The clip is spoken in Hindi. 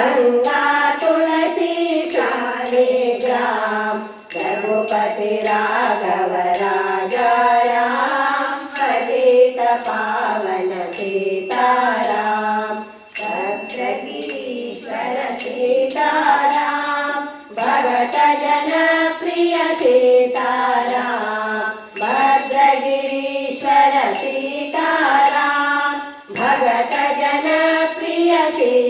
गङ्गा तुलसी शालिग्राम रघुपति राघव राजा राम पतित पावन सीताराम भद्रगिरीश्वर सीताराम भगत जन प्रिय सीताराम भद्रगिरीश्वर सीताराम भगत जन प्रिय सीताराम